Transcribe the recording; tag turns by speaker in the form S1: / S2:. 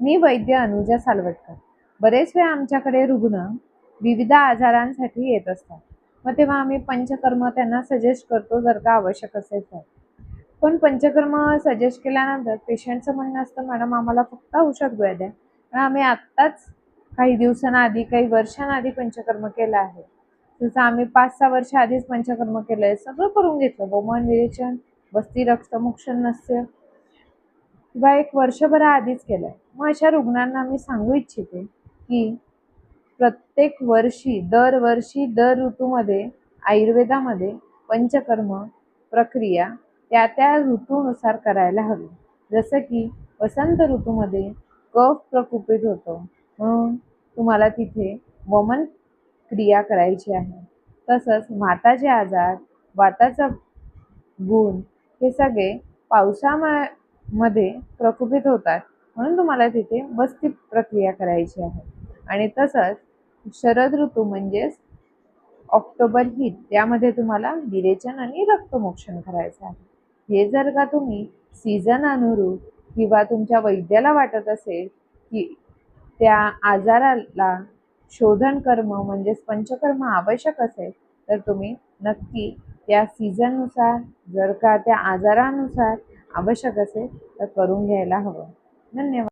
S1: मी वैद्य अनुजा सालवटकर. बरेच वेळा आमच्याकडे रुग्ण विविध आजारांसाठी येत असतात. मग तेव्हा आम्ही पंचकर्म त्यांना सजेस्ट करतो जर का आवश्यक असेल तर. पण पंचकर्म सजेस्ट केल्यानंतर पेशंटचं म्हणणं असतं मॅडम आम्हाला फक्त औषध गोळ्या द्या. पण आम्ही आत्ताच काही दिवसांआधी काही वर्षांआधी पंचकर्म केलं आहे. तसं आम्ही पाच सहा वर्ष आधीच पंचकर्म केलं आहे सगळं करून घेतलं. बोमन विरेचन बस्ती रक्तमुक्षण नस्य किंवा एक वर्षभर आधीच केलं आहे मग अशा रुग्णांना मी सांगू इच्छिते की प्रत्येक वर्षी दरवर्षी दर ऋतूमध्ये आयुर्वेदामध्ये पंचकर्म प्रक्रिया त्या त्या ऋतूनुसार करायला हवी. जसं की वसंत ऋतूमध्ये कफ प्रकुपित होतो. म्हणून तुम्हाला तिथे वमन क्रिया करायची आहे. तसंच वाताचे आजार वाताचा गुण हे सगळे मध्ये प्रकुपित होतात. म्हणून तुम्हाला तिथे वस्ती प्रक्रिया करायची आहे. आणि तसंच शरद ऋतू म्हणजेच ऑक्टोबर हीट त्यामध्ये तुम्हाला विरेचन आणि रक्तमोक्षण करायचं आहे. हे जर का तुम्ही सीझन अनुरूप किंवा तुमच्या वैद्याला वाटत असेल की त्या आजाराला शोधन कर्म म्हणजेच पंचकर्म आवश्यक असेल तर तुम्ही नक्की त्या सीझननुसार जर का त्या आजारानुसार आवश्यक असेल तर करून घ्यायला हवं. धन्यवाद.